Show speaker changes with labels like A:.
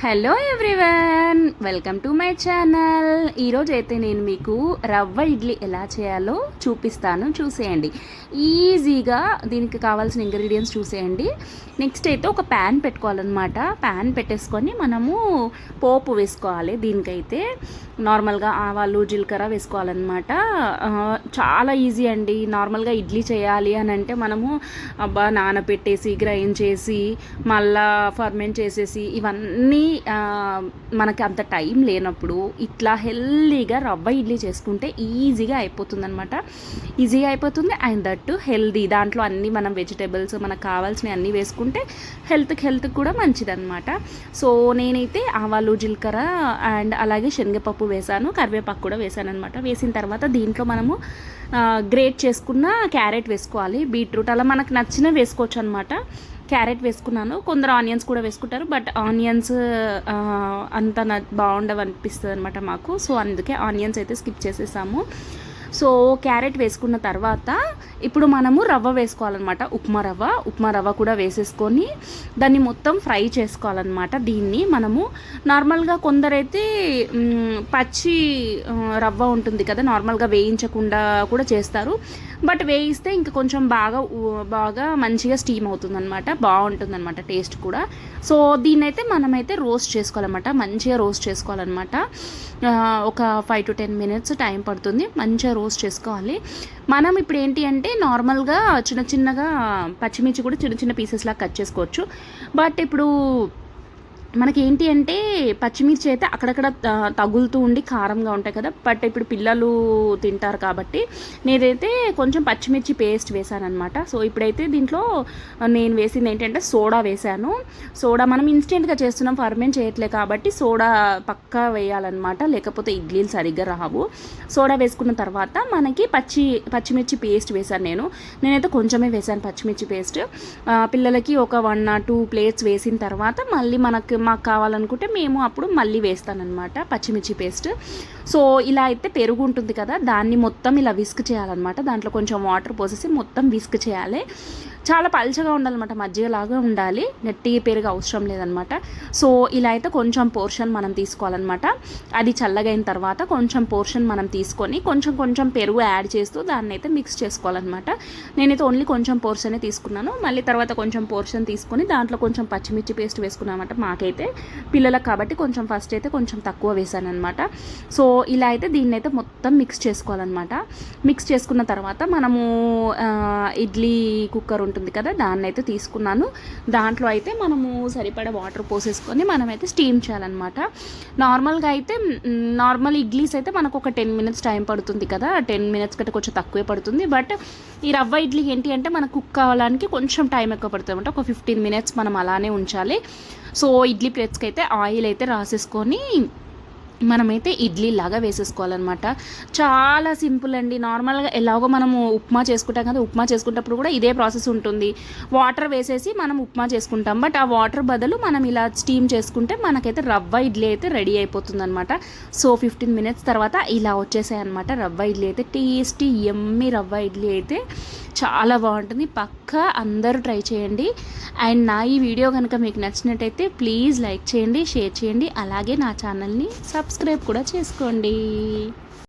A: Hello everyone welcome to my channel ఈరోజు అయితే నేను మీకు రవ్వ ఇడ్లీ ఎలా చేయాలో చూపిస్తాను చూసేయండి. ఈజీగా దీనికి కావాల్సిన ఇంగ్రీడియంట్స్ చూసేయండి. నెక్స్ట్ అయితే ఒక ప్యాన్ పెట్టుకోవాలన్నమాట. ప్యాన్ పెట్టేసుకొని మనము పోపు వేసుకోవాలి దీనికైతే. నార్మల్గా ఆవాలు జీలకర్ర వేసుకోవాలన్నమాట. చాలా ఈజీ అండి. నార్మల్గా ఇడ్లీ చేయాలి అని అంటే మనము అబ్బా నానబెట్టేసి గ్రైండ్ చేసి మళ్ళా ఫర్మెంట్ చేసేసి ఇవన్నీ మనకి అంత టైం లేనప్పుడు ఇట్లా హెల్దీగా రవ్వ ఇడ్లీ చేసుకుంటే ఈజీగా అయిపోతుంది అనమాట ఈజీగా అయిపోతుంది. అండ్ దట్ హెల్దీ దాంట్లో అన్నీ మనం వెజిటేబుల్స్ మనకు కావాల్సినవి అన్నీ వేసుకుంటే హెల్త్కి హెల్త్కి కూడా మంచిదన్నమాట. సో నేనైతే ఆవాలు జీలకర్ర అండ్ అలాగే శనగపప్పు వేసాను. కరివేపాకు కూడా వేసాను అనమాట వేసిన తర్వాత దీంట్లో మనము గ్రేట్ చేసుకున్న క్యారెట్ వేసుకోవాలి. బీట్రూట్ అలా మనకు నచ్చిన వేసుకోవచ్చు అనమాట క్యారెట్ వేసుకున్నాను. కొందరు ఆనియన్స్ కూడా వేసుకుంటారు. బట్ ఆనియన్స్ అంత న బాగుండవు అనిపిస్తుంది అనమాట మాకు. సో అందుకే ఆనియన్స్ అయితే స్కిప్ చేసేసాము. సో క్యారెట్ వేసుకున్న తర్వాత ఇప్పుడు మనము రవ్వ వేసుకోవాలన్నమాట. ఉప్మా రవ్వ. ఉప్మా రవ్వ కూడా వేసేసుకొని దాన్ని మొత్తం ఫ్రై చేసుకోవాలన్నమాట. దీన్ని మనము నార్మల్గా కొందరైతే పచ్చి రవ్వ ఉంటుంది కదా నార్మల్గా వేయించకుండా కూడా చేస్తారు. బట్ వేయిస్తే ఇంకా కొంచెం బాగా బాగా మంచిగా స్టీమ్ అవుతుంది అనమాట బాగుంటుంది అనమాట టేస్ట్ కూడా. సో దీన్నైతే మనమైతే రోస్ట్ చేసుకోవాలన్నమాట మంచిగా రోస్ట్ చేసుకోవాలన్నమాట. ఒక five to ten minutes time పడుతుంది మంచిగా రోస్ట్ చేసుకోవాలి. మనం ఇప్పుడు ఏంటి అంటే నార్మల్గా చిన్న చిన్నగా పచ్చిమిర్చి కూడా చిన్న చిన్న పీసెస్ లాగా కట్ చేసుకోవచ్చు. బట్ ఇప్పుడు మనకి ఏంటి అంటే పచ్చిమిర్చి అయితే అక్కడక్కడ తగులుతూ ఉండి కారంగా ఉంటాయి కదా. బట్ ఇప్పుడు పిల్లలు తింటారు కాబట్టి నేనైతే కొంచెం పచ్చిమిర్చి పేస్ట్ వేసాను సో ఇప్పుడైతే దీంట్లో నేను వేసింది ఏంటంటే సోడా వేసాను సోడా మనం ఇన్స్టెంట్గా చేస్తున్నాం ఫర్మెంట్ చేయట్లే కాబట్టి సోడా పక్కా వేయాలన్నమాట. లేకపోతే ఇడ్లీలు సరిగ్గా రావు. సోడా వేసుకున్న తర్వాత మనకి పచ్చి పచ్చిమిర్చి పేస్ట్ వేసాను నేను. నేనైతే కొంచెమే వేసాను పచ్చిమిర్చి పేస్ట్. పిల్లలకి ఒక వన్ ఆర్ టూ ప్లేట్స్ వేసిన తర్వాత మళ్ళీ మనకు మాకు కావాలనుకుంటే మేము అప్పుడు మళ్ళీ వేస్తానన్నమాట పచ్చిమిర్చి పేస్ట్. సో ఇలా అయితే పెరుగు ఉంటుంది కదా దాన్ని మొత్తం ఇలా విస్క్ చేయాలన్నమాట. దాంట్లో కొంచెం వాటర్ పోసేసి మొత్తం విస్క్ చేయాలి. చాలా పల్చగా ఉండాలన్నమాట మజ్జిగలాగా ఉండాలి. గట్టి పెరుగు అవసరం లేదనమాట సో ఇలా అయితే కొంచెం పోర్షన్ మనం తీసుకోవాలన్నమాట. అది చల్లగైన తర్వాత కొంచెం పోర్షన్ మనం తీసుకొని కొంచెం కొంచెం పెరుగు యాడ్ చేస్తూ దాన్ని అయితే మిక్స్ చేసుకోవాలన్నమాట. నేనైతే ఓన్లీ కొంచెం పోర్షనే తీసుకున్నాను. మళ్ళీ తర్వాత కొంచెం పోర్షన్ తీసుకొని దాంట్లో కొంచెం పచ్చిమిర్చి పేస్ట్ వేసుకున్నామంట మాకైతే. పిల్లలకు కాబట్టి కొంచెం ఫస్ట్ అయితే కొంచెం తక్కువ వేసాను అనమాట సో ఇలా అయితే దీన్ని అయితే మొత్తం మిక్స్ చేసుకోవాలన్నమాట. మిక్స్ చేసుకున్న తర్వాత మనము ఇడ్లీ కుక్కర్ ఉంటుంది కదా దాన్ని అయితే తీసుకున్నాను. దాంట్లో అయితే మనము సరిపడ వాటర్ పోసేసుకొని మనమైతే స్టీమ్ చేయాలన్నమాట. నార్మల్గా అయితే నార్మల్ ఇడ్లీస్ అయితే మనకు ఒక టెన్ మినిట్స్ టైం పడుతుంది కదా టెన్ మినిట్స్ కంటే కొంచెం తక్కువే పడుతుంది. బట్ ఈ రవ్వ ఇడ్లీ ఏంటి అంటే మనకు కుక్ కావడానికి కొంచెం టైం ఎక్కువ పడుతుంది అంటే ఒక ఫిఫ్టీన్ మినిట్స్ మనం అలానే ఉంచాలి. సో ఇడ్లీ ప్లేట్స్కి అయితే ఆయిల్ అయితే రాసేసుకొని మనమైతే ఇడ్లీ లాగా వేసేసుకోవాలన్నమాట. చాలా సింపుల్ అండి. నార్మల్గా ఎలాగో మనము ఉప్మా చేసుకుంటాం కదా ఉప్మా చేసుకునేటప్పుడు కూడా ఇదే ప్రాసెస్ ఉంటుంది. వాటర్ వేసేసి మనం ఉప్మా చేసుకుంటాం. బట్ ఆ వాటర్ బదులు మనం ఇలా స్టీమ్ చేసుకుంటే మనకైతే రవ్వ ఇడ్లీ అయితే రెడీ అయిపోతుందన్నమాట. సో ఫిఫ్టీన్ మినిట్స్ తర్వాత ఇలా వచ్చేసాయన్నమాట రవ్వ ఇడ్లీ అయితే. టేస్టీ ఎమ్మి రవ్వ ఇడ్లీ అయితే. చాలా బాగుంటుంది. పక్కా అందరూ ట్రై చేయండి. అండ్ నా ఈ వీడియో కనుక మీకు నచ్చినట్టయితే ప్లీజ్ లైక్ చేయండి షేర్ చేయండి. అలాగే నా ఛానల్ని సబ్ సబ్స్క్రైబ్ కూడా చేసుకోండి.